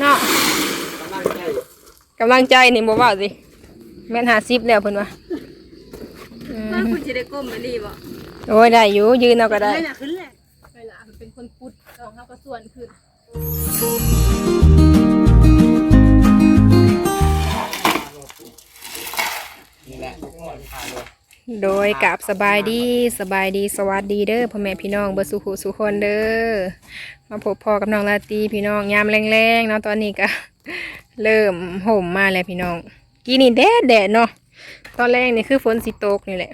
เนาะกำลังใจกำลังใจนี่บ่ว่าสิแม่นหาซิปแล้วเพิ่นว่าอืมถ้าคุณจะได้ก้มไปรีบอะโอ้ยได้อยู่ยืนเอาก็ได้ ไม่น่ะขึ้นแหละเวลามันเป็นคนพุทธสองเขาก็ส่วนขึ้นนี่ โดยกับสบายดีสบายดีสวัสดีเด้อพ่อแม่พี่น้องเบอร์สุขุสุคนเด้อมาพบพ่อกับน้องลาตีพี่น้องยามแรงๆเนาะตอนนี้ก็เริ่มห่มมาแล้วพี่น้องกี่นี่แดดแดดเนาะตอนแรกนี่คือฝนสิตกนี่แหละ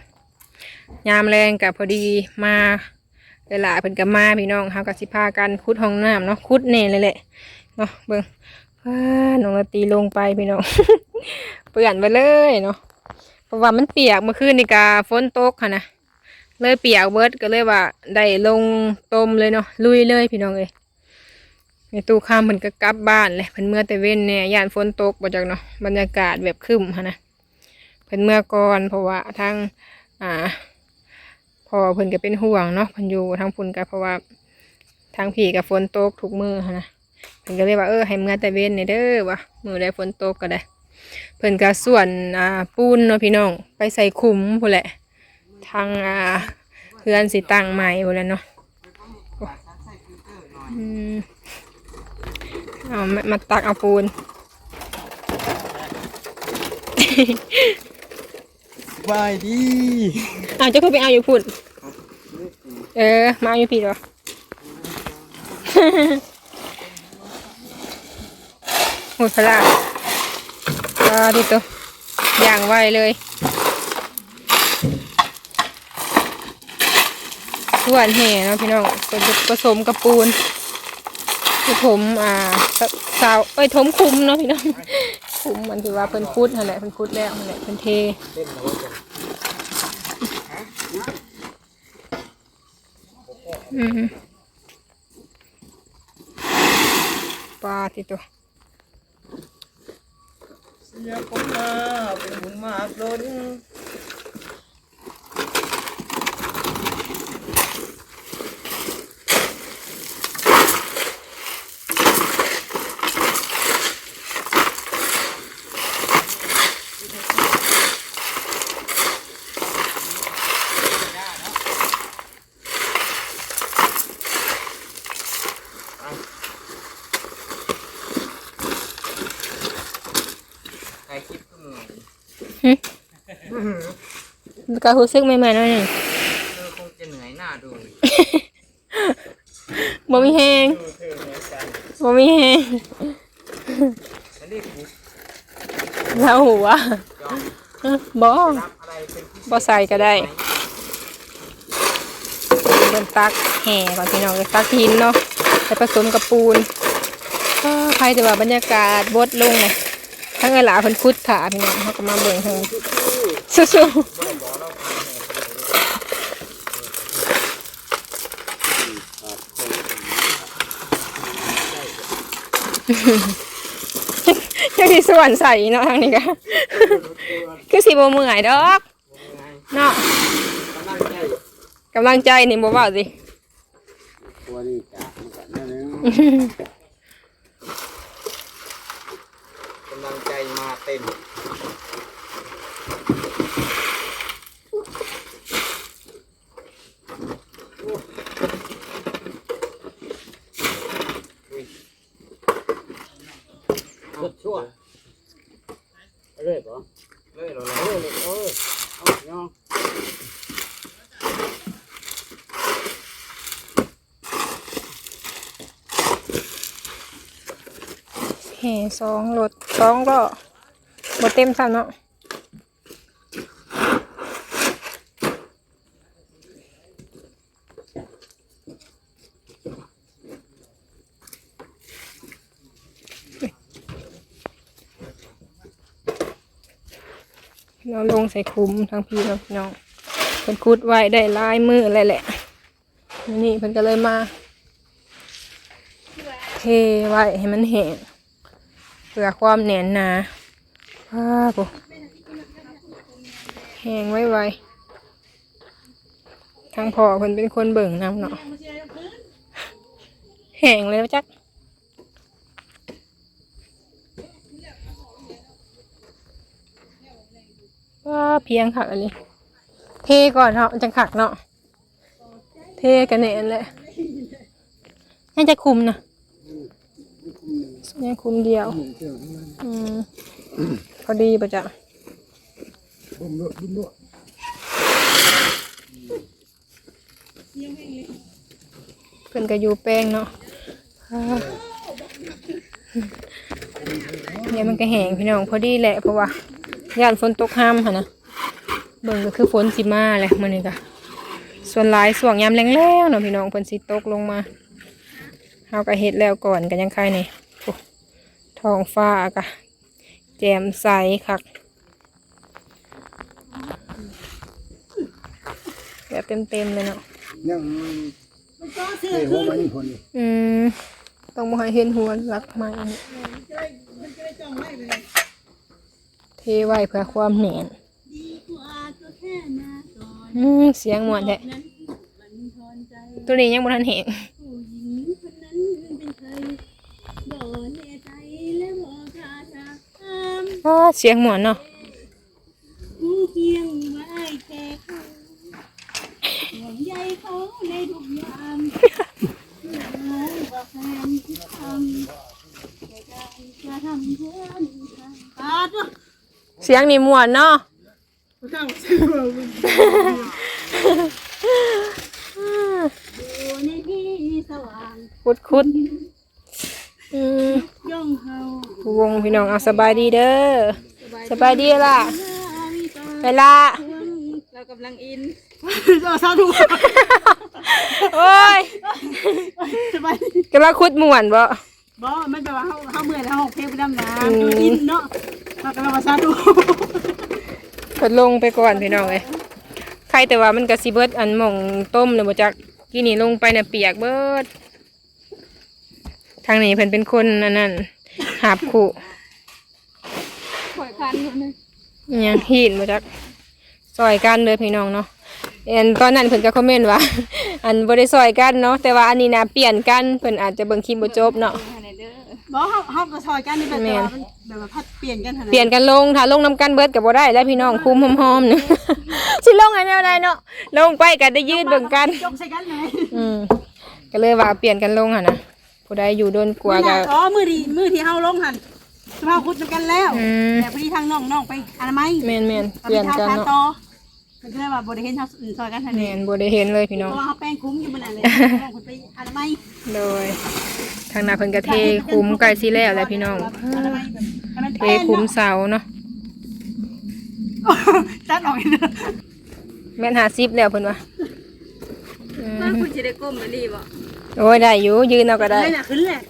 ยามแรงกับพอดีมาเวลาเพิ่นก็มาพี่น้องเฮาก็สิพากันขุดห้องน้ำเนาะขุดแน่เลยแหละเนาะเบิ่งน้องลาตีลงไปพี่น้องเปื่อนไปเลยเนาะ ราะว่ามันเปียกเมื่อคืนนี่กาฝนตกค่ะนะเลยเปียกเบิดก็เลยว่าได้ลงต้มเลยเนาะลุยเลยพี่น้องเอ้ยในตู้ข้ามเพิ่นก็กลับบ้านเลยเพิ่นเมื่อแต่เว้นเนี่ยย่านฝนตกบ่จักเนาะบรรยากาศแบบครึ้มค่ะนะเพิ่นเมื่อก่อนเพราะว่าทางอ่าพอเพิ่นก็เป็นห่วงเนาะเพิ่นอยู่ทางพุ่นก็เพราะว่าทางพี่กับฝนตกทุกมือค่ะนะเพิ่นก็เลยว่าเออให้เมื่อแต่เว้นเนี่ยเด้อว่ะมือได้ฝนตกก็ได้ เพิ่นก็ส่วนอ่าปูนเนาะพี่น้อง ไปใส่ขุมพู้นแหละ ทางอ่าเพื่อนสิตั้งใหม่พู้นแหล้วเนาะโอ้อืมเอามามาตักเอาปูนสบายดีเอาเจ้าคือไปเอาอยู่พุ่นเออ มาเอาอยู่พี่เหรอโหดพลาก็ดิตัวอย่างไวเลยส่วนแห่เนาะพี่น้องเป็นผสมกับปูนคือถมอ่าสาวเอ้ยถมคุมเนาะพี่น้องคุมมันคือว่าเพิ่นคุดนั่นแหละเพิ่นคุดแล้วนั่นแหละเพิ่นเทอืมปลาที่ตัว เสียผมมาเป็นบุญมากล้น ใครคลิปก็เหนื่อย ก็รู้สึกใหม่ๆหน่อยหนึ่งเธอคงจะเหนื่อยหน้าดูบ่มีแฮงดูเธอเหนื่อยกันบ่มีแฮงฉันเรียกบุกแล้วหัวยอมบ่รับอะไรเป็นพิเศษบ่ใส่ก็ได้เดินตักแห่ก่อนพี่น้องเลยตักหินเนาะไปผสมกับปูนก็ใครจะว่าบรรยากาศบดลงเลยทั้งเวลาเพิ่นคุดถาพี่น้องเขาก็มาเบิ่งเฮงสู้ๆ ยังสิส่วนใส่เนาะทางนี้ก็คือสิบ่เมื่อยดอกเนาะกำลังใจนี่บ่ว่าสิตัวนี้จ้ะมันก็นั่นเองกำลังใจมาเต็ม ชั่วเรื่อยปะเรื่อยเหรอเรื่อยเลยเออเอาเนาะแห่สองรถสองก็บ่เต็มซ้ำเนาะเราลง ใส่คุ้มทั้งพี่ทั้งน้องเพิ่นคุดไว้ได้ลายมือเลยแหละ นี่เพิ่นก็เลยมาเทไว้ให้มันแห้งเพื่อความแน่นหนาว้าปุ๊แห้งไว้ไวทางพ่อเพิ่นเป็นคนเบิ่งน้ำเนาะแห้งเลยจัก ว่าเพียงขักอันนี้เทก่อนเนาะจังขักเนาะเทกันเนี่ยแหละน่าจะคุมนะนี่คุมเดียว อืมพอดีปะจ๊ะบุ้มด้วยบุ้มด้วยเพิ่นก็อยู่แป้งเนาะเนี่ยมันก็แหงพี่น้องพอดีแหละเพราะว่า ย่านฝนตกห้ามค่ะนะเบิ่งก็คือฝนสิมาแหละมื้อนี้ก็ส่วนหลายส่วงยามแรงๆเนาะพี่น้องเพิ่นสิตกลงมาเฮาก็เฮ็ดแล้วก่อนก็ยังใครนี่โอ้ท้องฟ้าก็แจ่มใสคักแบบเต็มๆเลยเนาะยังเฮ้ยหัวมันนี่คนอืมต้องมาให้เห็นหัวรักไม้นี่เทไว้เพื่อความเหนียนอืมเสียงหมวนแท้ตัวนี้ยังบ่ทันเห็นผู้หญิงคนนั้นเป็นใครบ่แน่ใจและบ่กล้าถามอ้าเสียงหมวนเนาะ ผู้เคียงไว้แค่เขาห่วงใยเขาในทุกยามน้องว่าแฟนที่ทำแต่การกระทำเพื่อนทาง เสียงนี่หมวนเนาะอยู่ในที่สว่างคุดคุดอืมย่องเฮาวงพี่น้องเอาสบายดีเด้อสบายดีล่ะหน้าวิตาไปละเรากำลังอินโอ้ยสบายกำลังคุดหมวนบ่บ่ไม่แปลว่าเฮาเฮาเมื่อยแล้วเฮาเพลงไปดำน้อืมำดูอินเนาะ เรากำลังมาซาดูกดลงไปก่อนพี่น้องเอ้ยใครแต่ว่ามันก็สิเบิดอันหม่องต้มเน่ะบ่จักกินนี่ลงไปน่ะเปียกเบิด ทางนี้เพิ่นเป็นคนอันนั้นหาบขู่ข่อยคันอยู่นึงอิหยังฮีนบ่จักซอยกันเด้อพี่น้องเนาะเอันตอนนั้นเพิ่นก็คอมเมนต์ว่า อันบ่ได้ซอยกันเนาะแต่ว่าอันนี้น่ะเปลี่ยนกันเพิ่นอาจจะเบิ่งคลิปบ่จบเนาะ บ่เฮาเฮาก็ซอยกันนี่แบบแม่ว่านมันแบบว่าพัดเปลี่ยนกันหั่นเปลี่ยนกันลงถ้าลงนํกันเบิดก็บ่ได้แล้วพี่น้องคุมหอมๆนึงสิลงให้แนวใดเนาะลงไปก็ได้ยืนเบิ่งกันยกใส่กันเลยอืมก็เลยว่าเปลี่ยนกันลงอะนะผู้ใดอยู่โดนกลัวก็ อ๋อมื้อดีมื้อที่เฮาลงหั่นสภาพคุดกันแล้วอืม แต่พอดีทางน้องน้องไปอนามัยแม่นแม่นตอนเปลี่ยนเช้ากันทาเนาะต่อมันก็เลยว่าบ่ได้เห็นเฮาอื่นซอยกันหั่นแม่นี่นบ่ได้เห็นเลยพี่น้องเพราะว่าเฮาแป้งคุ้มอยู่มื้อนั้นเลยน้องเพิ่นไปอนามัย โดย ทางหน้าเพิ่นก็เทคุมใกล้สิแล้วแหละพี่น้องอนามัยแบบให้มันเทแป้งคุมเนาะเสาเนาะจัดออกอีกเด้อแม่น50แล้วเพิ่นว่าอืมถ้าคุณจะได้ก้มมาดีบ่โอ้ยได้อยู่ยืนเอาก็ได้เลยน่ะขึ้นแหละ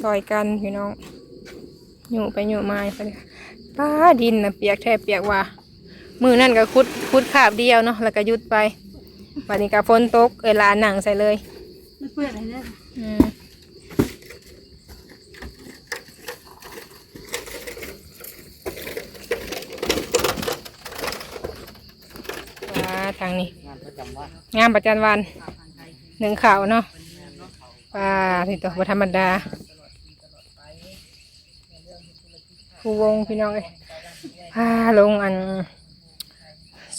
ซอยกันพี่น้องอยู่ไปอยู่มาไปเลยป้าดินน่ะเปียกแทบเปียกว่ามือนั่นก็คุดคุดคาบเดียวเนาะแล้วก็หยุดไป วันนี้ก็ฝนตกเออลาหนังใส่เลยมันเปื้อนอะไรเนี่ยอืมว้าทางนี้ งานประจำวันงามประจันวันหนึ่งข่าวเนาะว้าที่ตัวธรรมดาผู้วงพี่น้องเอ้ยพาลงอัน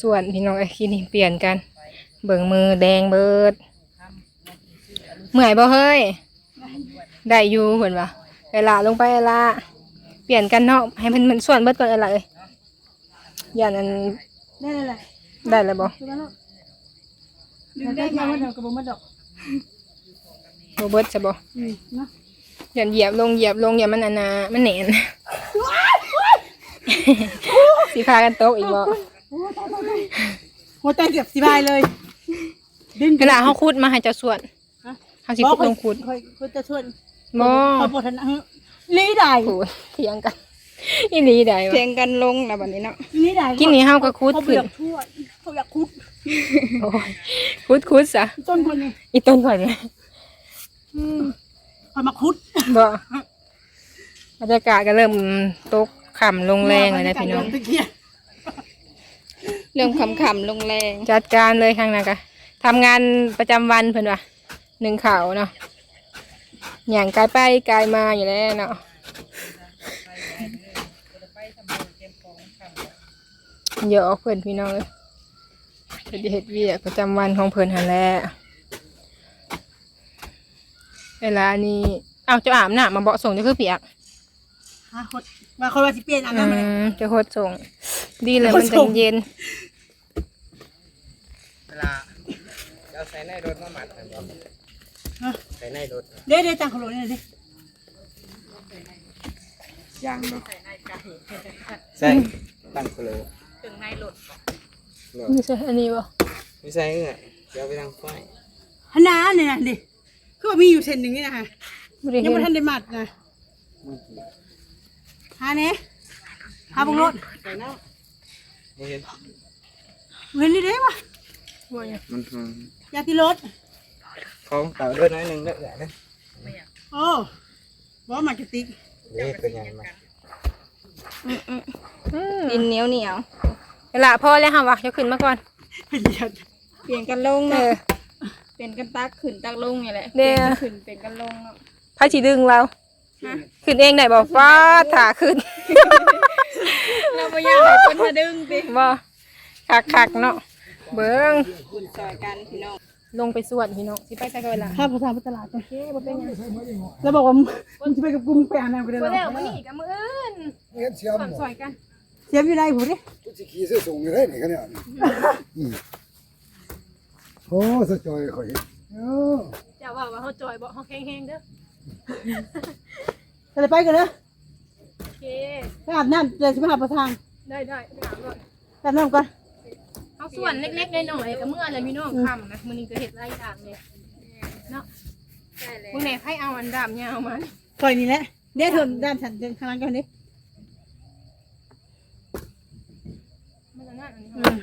ส่วนพี่น้องเอ้ยคินี่เปลี่ยนกัน เบิ่งมือแดงเบิด เมื่อยบ่เฮ้ย ได้อยู่เพิ่นว่าเวลาลงไปเวลาเปลี่ยนกันเนาะให้มันมันส่วนเบิดก่อนเวลาเอ้ยอย่างนั้นได้เลยแหละได้แล้วบ่คือว่าเนาะดึงได้ยังว่าดอกกระบอกมาดอกบ่เบิดจะบ่อืมเนาะอย่าเหยียบลงเหยียบลงอย่ามันอันนามันแหนนสิพากันตกอีกบ่หัวใจเกือบสิบายเลย ดึงเวลาเฮาขุดมาให้เจ้าส่วนเฮาสิขุดลงขุด ค่อยค่อยจะชวนบ่ขอปวดทันนะลีได้โหเถียงกันอีหลีได้เพีบ่ยงกันลงแล้วบัดนี้เนาะ ลีได้กินนี่เฮาก็ขุดเขาขึ้เบียนกทั่วเขาอยากคุดโอ้ยขุดขุดซะต้นคนนี้อีต้นข่อยนี่คอยมาคุดบ่บรรยากาศก็เริ่มตกค่ำลงแรงเลยนะพี่น้อง ตะเกียบ เรื่องคำๆลงแรงจัดการเลยข้างหน้ากะทำงานประจำวันเพิ่นว่ะหนึ่งข่าวเนาะอย่างกายไปกายมาอยู่แล้วเนาะเยอะเพิ่นพี่น้องเลยเพิ่นจะเฮ็ดเวียกประจำวันของเพิ่นหันแหละเวลานี้อ้าวเจะอาบน้ำมาเบาะส่งจะคือเปียกฮะคนว่าคนว่าสิเปลี่ยนอันนั้นมาอืเลยมจะโคตรส่ง ดีเลยโคตรมันส่จะงเย็นเวลาเราใส่ในรถมาหมัดกันบ่ใส่ในรถเด้เด้จังขลุ่นนี่ดิยังบ่ใส่ตั้งโคโลถึงในรถนี่ใช่อันนี้ป่ะไม่ใส่เงยเดี๋ยวไปทางไฟฮนาเนี่ยนะดิคือว่ามีอยู่เส้นหนึ่งนี่นะฮะไม่ได้ยังเห็ไม่นทันได้มัดนะฮาเนี่ยฮาบังรถไม่เห็นเห็นนี่เด้ปะว่าไงมันมันยาติรถเขาเต่าด้วยน้อยหนึ่งเด้อเด้อโอ้บ่มากระติกนี่เป็นยังไงมาอืมดินเหนียวเหนียวเวลาพอแล้วค่ะวะจะขึ้นมาก่อนเป็นเดียดเปลี่ยนกันลงเอเนาะอเป็นกันตักขึ้นตักลงนี่แหละเด้อปลี่ยนกันขึ้นเป็นกันลงเนาะพายสีดึงเราฮะขึ้นเองได้บอกฟ้าถาขึ้นเรา บ่อยากให้เพิ่นมาดึงติบ่คักคักๆเนาะเบิ้งคุณซอยกันพี่น้องลงไปสวดพี่น้องสิไปใส่กันเวลาข้าพเจ้าไปตลาดก่อนโอเคบ่เป็นหยังแล้วบอกว่ามึงจะไปกับกูมึงไปอาบน้ำกันได้บ่หรแล้วอมื้อนี้กับมื้ออื่นเงี้ยเสียมความซอยกันเสียบอยู่ไหนผู้ดิกูจะขี่เสื้อสูงอยู่ได้นี่กันเนี่ยอืมโอ้สะจอยข่อยเออเจ้าว่าว่าเฮาจอยบ่เฮาแข็งๆเด้อจะได้ไปกันเนอะโอเค ไปอาบน้ำเดี๋ยวจะไปหาประทาง ได้ได้ไปอาบก่อนอาบน้ำก่อนเอาส่วนเล็กๆน้อยๆกับมื้ออะไรพี่น้องค่ำนะมื้อนี้ก็เฮ็ดหลายอย่างเลยเนาะใช่แล้วมื้อไหนให้เอาอันดำยาวมาคอยนี่แหละเดี๋ยวเถินด้านฉันเดินข้างหล่างกันดิมันจะนั่นอันนี้อืม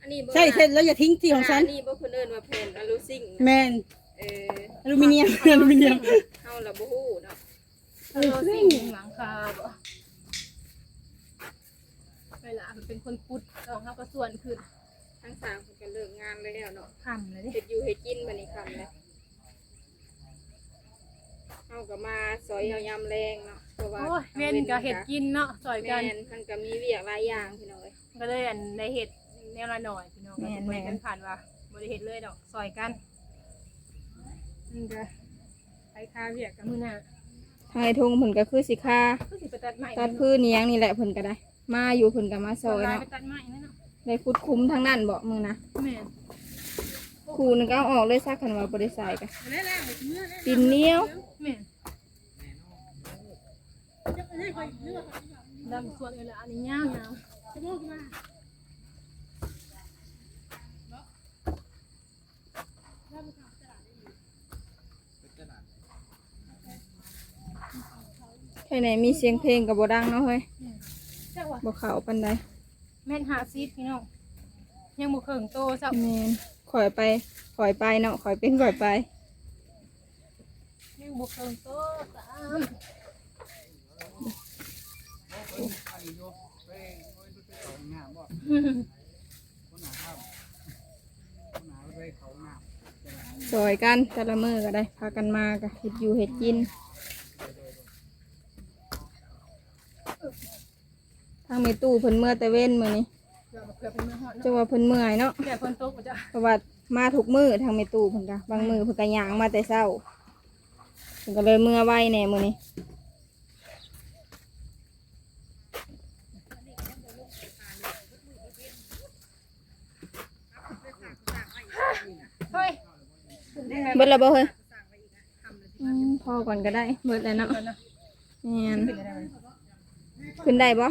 อันนี้บ่ใช่เสร็จแล้วอย่าทิ้งที่ของฉัน อันนี้บ่เพิ่นเอิ้นว่าแผ่นอลูซิงแมนเอออลูมิเนียมอลูมิเนียมเฮาละบ่ฮู้เนาะ เออสิ่งหลังคาบ่ เวลามันเป็นคนพุดลองเขาก็ส่วนขึ้นทั้งสามเพิ่นก็เลิกงานแล้วเนาะทำเลยดิเฮ็ดอยู่เฮ็ดกินบัดนี้ค่ำแล้วเฮาก็มาซอยเฮายามแรงเนาะเพราะว่าโอ้ยเว้นก็เห็ดกินเนาะซอยแม่กันนมันก็มีเวียกหลายอย่างพี่น้อยก็เลยอันในเห็ดแนวละหน่อยพี่น้องแม่ก็นไปแม่นกันผ่านว่าบริเห็ดเลยดอกซอยกันนี่ก็ไปคาเวียกกับมือหน้าทางไอ้ทงเพิ่นก็คือสิค่าก็สิไปตัดไม้ตัดพื้นนี่ยังนี่แหละเพิ่นก็ได้ มาอยู่เพิ่นก็มาซซออยยไปเนาะตัดไม้นั่นเนาะได้คุดคุ้มทั้งนั้นบ่มึงนะแม่นครูนึงก็เอาออกเลยซักคันว่าบ่ได้ใส่กันดินเหนียวแม่นดำส่วนเออละอันนี้ยาวยาวภายในมีเสียงเพลงก็บ่ดังเนาะเฮ้ยเจ้าว่าบ่เข้าปานใดแม่นหาซีดพี่น้องยังบ่เคิงโตสับแม่นข่อยไปข่อยไปเนาะข่อยเป็นข่อยไปยังบ่เคิงโตสามซอยกันแต่ละมื้อก็ได้ พากันมาก็เฮ็ดอยู่เฮ็ดกิน ทางเมตู้เพิ่นเมื่อแต่เว้นมื้อนี้เกือบเกือบเป็นมือหอดจังว่าเพิ่นเมื่อยเนาะเดี๋ยวฝนตกบ่จ้ะเพราะว่ามาทุกมื้อทางเมตู้เพิ่นก็บางมื้อเพิ่นก็ย่างมาแต่เช้าเพิ่นก็เลยเมื่อไว้แหน่มื้อนี้เฮ้ยเบิดแล้วบ่เฮ้ยอืมพอก่อนก็ได้เบิดแล้วเนาะเดี๋ยวนะแม่นขึ้นได้ไหมขึ้นได้บ่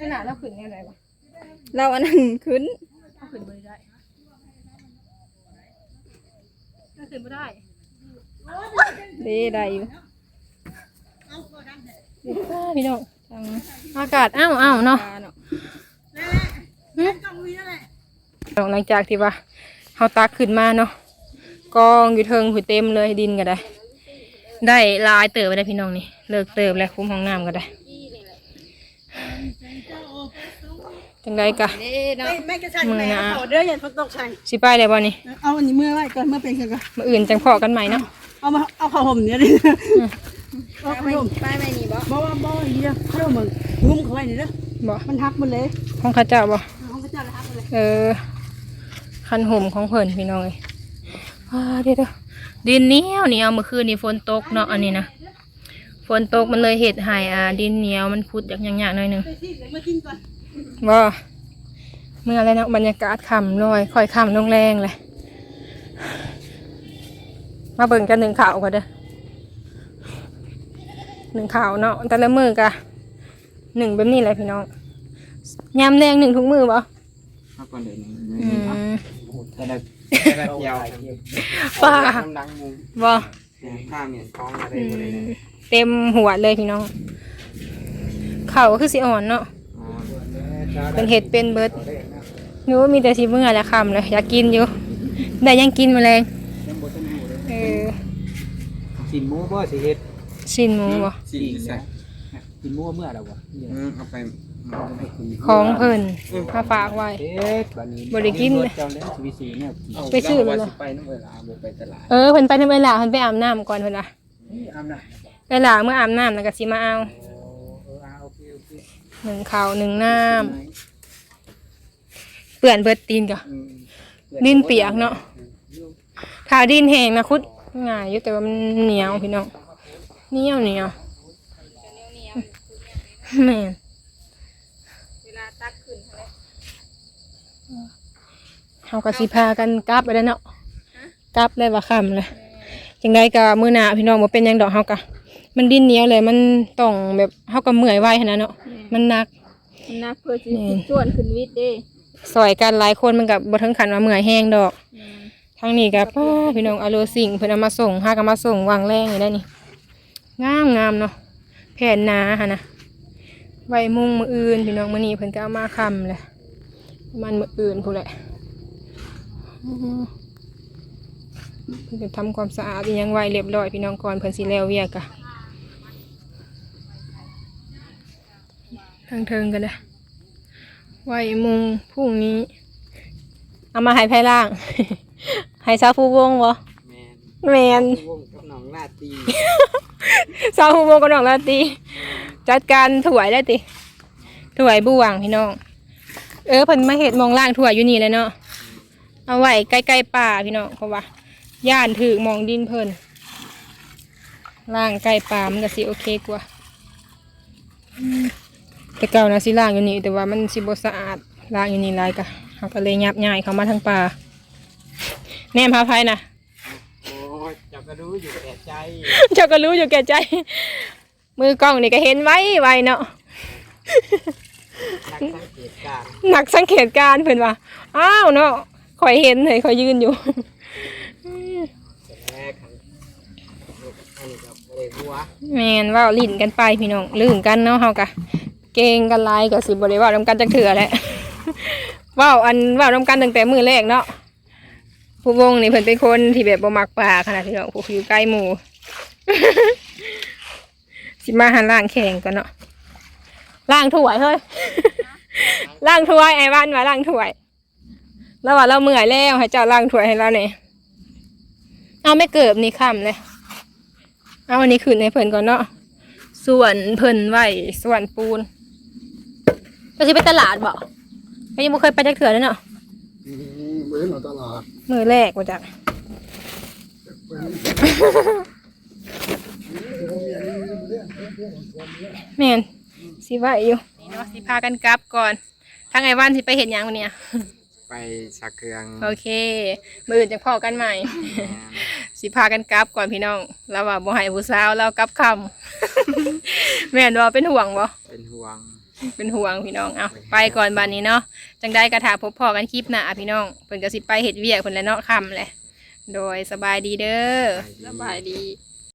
ขนาดเราขึ้นแนวไหนวะเราอันนั้นขึ้นเราขึ้นบ่ได้เราขึ้นบ่ได้เด้ได้อยู่พี่น้องทางอากาศอ้าวอ้าวเนาะปลาเนาะหลังจากที่ว่าเฮาตักขึ้นมาเนาะกองอยู่เทิงหุยเต็มเลยดินก็ได้ ได้หลายเติบไปได้พี่น้องนี่เลิกเติบแล้วคุ้มห้องน้ำก็ได้ จังไดกะเด้เนาะแม่กระชันแม่เขาเด้ออย่าฝนตกใส่สิไปได้บ่นี่เอาอันนี้เมื่อไว้ก่อนเมื่อเป็นกันก่อนมื้ออื่นจังพอกันใหม่เนาะเอามาเอาข้าวห่มเนี่ยดิเอาป้าข้าวไม่ห่มป้าไม่นี่บ่บ่ว่าบ่อีเด้อข้าวห่มงุ้มเขาไว้นี่เด้อบ่มันทับมันเลยของข้าเจ้าบ่ห้องพระเจ้าเลยทับมันเลยเออคันห่มของเพิ่นพี่น้องเอ้ยอ่าเดี๋ยวเด้อดินเหนียวเหนียวเมื่อคืนนี่ฝนตกเนาะอันนี้นะฝนตกมันเลยเฮ็ดให้อ่าดินเหนียวมันพุดยากๆหน่อยหนึง ไปที่เดี๋ยวมากินก่อนบ่เมื่อไรเนาะบรรยากาศค่ำลอยค่อยค่ำลงแรงเลยมาเบิ่งกันหนึ่งข่าวก่อนเด้อหนึ่งข่าวเนาะแต่ละมือกะหนึ่งแบบนี้แหละพี่น้องยามแรงหนึ่งทุกมือบ่ถ้าก่อนเดี๋ยวนี้อืมแต่ละแต่ละเดียวป้าดังมุงบ่ข้าเหมียนท้องอะไรอืหมดเลยมเต็มหัวเลยพี่น้องเข่าวก็คือสิอ่อนเนาะอ๋อ เป็นเห็ดเป็นเบิดหนูมีแต่สิเมื่อและคำเลยอยากกินอยู่ ได้ยังกินแมาแรงยังบ่ทันหมูเลยเออกินหมูบ่สิเฮ็ดชิ้นหมูบ่สิใส่กินหมูเมื่อแล้วบ่อืมเอาไปมันให้คุณของเพิ่นมาฝากไว้เฮ็ดบัดนี้บ่ได้กินเลยเจ้าแล้วชีวิตสีเนี่ยกินไปซื้อเลยว่าเหรอสิไปนำเวลาบ่ไปตลาดเออเพิ่นไปในเวลาเพิ่นไปอาบน้ำก่อนเพิ่นอะนี่อาบน้เวลาเมื่ออาบน้ำแล้วก็สิมาเอา หนึ่งข้าวหนึ่งน้ำเปื่อนเบิดตีนกะอืมดินเปียกเนาะถ้าดินแห้งนะคุดง่ายอยู่แต่ว่ามันเหนียวพี่น้องเหนียวเหนียวแม่นเวลาตักขึ้นเท่าไหร่เฮาก็สิพากันกลับไปแล้วเนาะกลับเลยว่าค่ำเลยจังไดก็มื้อหน้าพี่น้องบ่เป็นหยังดอกเฮาก็ มันดินเหนียวเลย มันต้องแบบเฮาก็เมื่อยไว้หันนะเนาะมันหนักมันนักเพื่อสิแม่นส่วนขึ้นวิทย์เด้ซอยกันหลายคนมันก็บ่ถึงขั้นว่าเมื่อยแห้งดอกทางนี้ก็ป้าพี่น้องอโลสิ่งเพิ่นเอามาส่งหากันมาส่งวางแรงอยู่ได้นี่งามงามเนาะแผ่นหนาหั่นนะไว้มุงมืออื่นพี่น้องมื้อนี้เพิ่นก็เอามาค้ำแหละประมาณมื้ออื่นพู้นแหละอือเพิ่นก็ทำความสะอาดอิหยังไว้เรียบร้อยพี่น้องก่อนเพิ่นสิแล้วเวียกอะ ทางเทิงกันเลยไว้มุงพรุ่งนี้ เอามาให้ไพ่ล่าง ให้ซาฟูวงบ่แม่นแมนวงกับน้องหน้าตีซาฟูวงกับน้องลาตี จัดการถวยได้ติถวยบ่วงพี่น้อง เออเพิ่นมาเฮ็ดหมองล่างถวยอยู่นี่แหล้วเนาะ เอาไว้ใกล้ๆป่าพี่น้องเพราะว่าย่านถือหมองดินเพิ่นล่างใกล้ป่ามันก็สิโอเคกว่าอืม แต่เก่านะสิล่างอยู่นี่แต่ว่ามันสิบ่สะอาดล่างอยู่นี่หลายกะเขาก็เลยยับย้ายเข้ามาทางป่าแนมพาไพนะโอ้ยเจับก็รู้อยู่แก่ใจ เจ้าก็รู้อยู่แก่ใจ มือกล้องนี่ก็เห็นไว้ไว้เนาะนักสังเกตการณ์หนักสังเกตการณ์เพิ่นว่าอ้าวเนาะข่อยเห็นเลยข่อยยืนอยู่แรกขันอันนี้กับบ่ได้หัวแม่นเว่าลิ้นกันไปพี่น้องลืมกันเนาะเฮากะ เก่งกันลายก็สิบ่ได้เว้านำกันจักเถื่อแหละว้าวอันว้านำกันตั้งแต่มือแรกเนาะผู้วงนี่เพิ่นเป็นคนที่แบบบ่มักป่าขนาดที่เนาอยู่ใกล้หมู่สิมาหันล่างแข่งกันเนาะล่างถ้วยเฮ้ยล่างถ้วยไอ้บ้านว่าล่างถ้วยแล้วว่าเราเมื่อยแล้วให้เจ้าล่างถ้วยให้เราเนี่ยเอาไม่เกิบนี่ค่ำเลยเอาอันนี้ขึ้นให้เพิ่นก่อนเนาะส่วนเพิ่นไหวส่วนปูน ก็สิไปตลาดบ่ก็ยังบ่เคยไปจักเถื่อเลยเนาะอืมเว้นเอาตลาดมือแรกว่าจักแม่นสิไหวอยู่นี่เนาะสิพากันกลับก่อนทางไอ้วันสิไปเห็นยังวันเนี้ยไปสักเครื่องโอเค มืออื่นจะพอกันใหม่ สิพากันกลับก่อนพี่น้องแล้วว่าบ่ให้ผู้สาวเรากลับคำ แม่นว่าเป็นห่วงบ่เป็นห่วง เป็นห่วงพี่น้องเอาไปก่อนบันนี้เนาะจังได้กระถาพบพอกันคลิปหน้าพี่น้องเพิ่นก็สิไปเห็ดเวียกเพิ่นแหล้วเนาะคำแหละโดยสบายดีเด้อ สบายดี